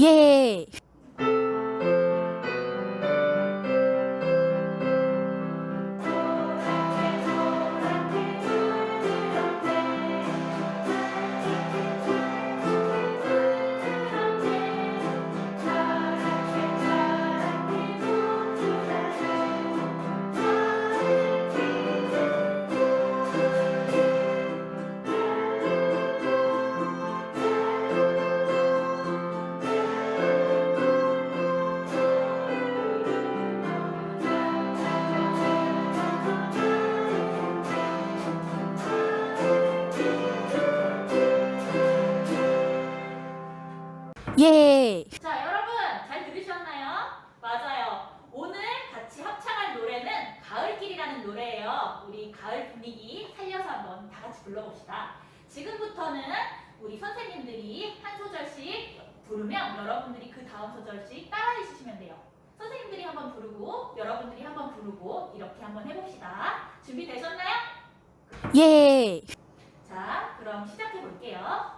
예. 예. 자, 여러분 잘 들으셨나요? 맞아요. 오늘 같이 합창할 노래는 가을길이라는 노래예요. 우리 가을 분위기 살려서 한번 다 같이 불러봅시다. 지금부터는 우리 선생님들이 한 소절씩 부르면 여러분들이 그 다음 소절씩 따라해 주시면 돼요. 선생님들이 한번 부르고 여러분들이 한번 부르고 이렇게 한번 해봅시다. 준비되셨나요? 예. 자, 그럼 시작해 볼게요.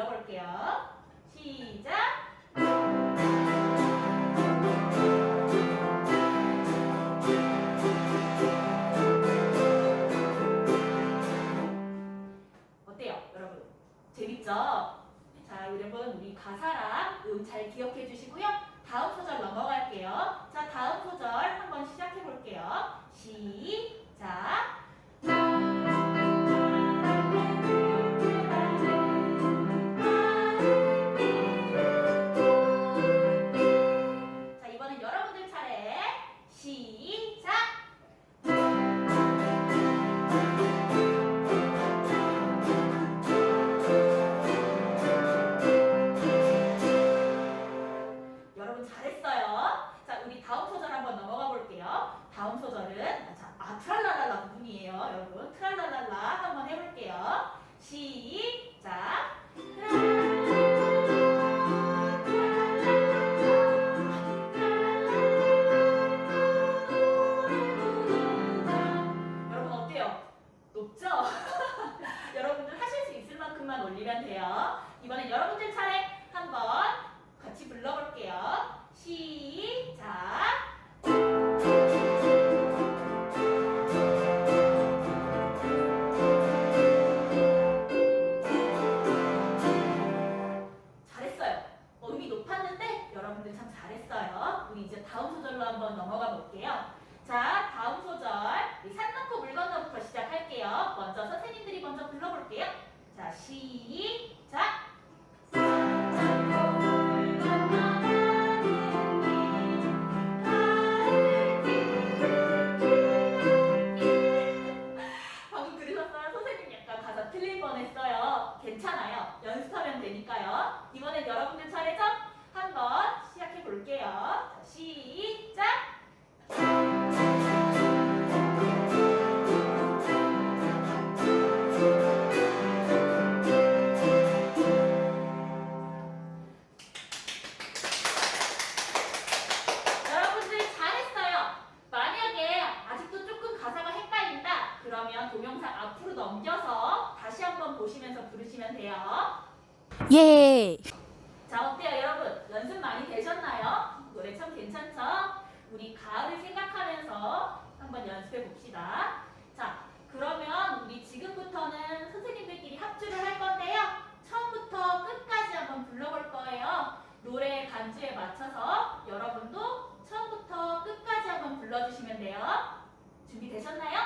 불러볼게요. 시작. 어때요, 여러분? 재밌죠? 자, 여러분 우리 가사랑 음 잘 기억해 주시고요. 다음 소절 넘어갈게요. 소절은 아, 자, 아 트랄라랄라 부분이에요, 여러분. 트랄라랄라 한번 해볼게요. 시작. 여러분 어때요? 높죠? 여러분들 하실 수 있을 만큼만 올리면 돼요. 이번엔 여러분들 차례 한번 같이 불러볼게요. 시작. 한번 넘어가 볼게요. 자, 다음 소절. 산 넘고 물 건너부터 시작할게요. 먼저 선생님들이 먼저 불러볼게요. 자, 시작. 방금 들으셨어요? 선생님 약간 가사 틀릴 뻔했어요. 괜찮아요. 보시면서 부르시면 돼요. 예. 자, 어때요, 여러분? 연습 많이 되셨나요? 노래 참 괜찮죠? 우리 가을을 생각하면서 한번 연습해 봅시다. 자, 그러면 우리 지금부터는 선생님들끼리 합주를 할 건데요. 처음부터 끝까지 한번 불러볼 거예요. 노래 간주에 맞춰서 여러분도 처음부터 끝까지 한번 불러주시면 돼요. 준비되셨나요?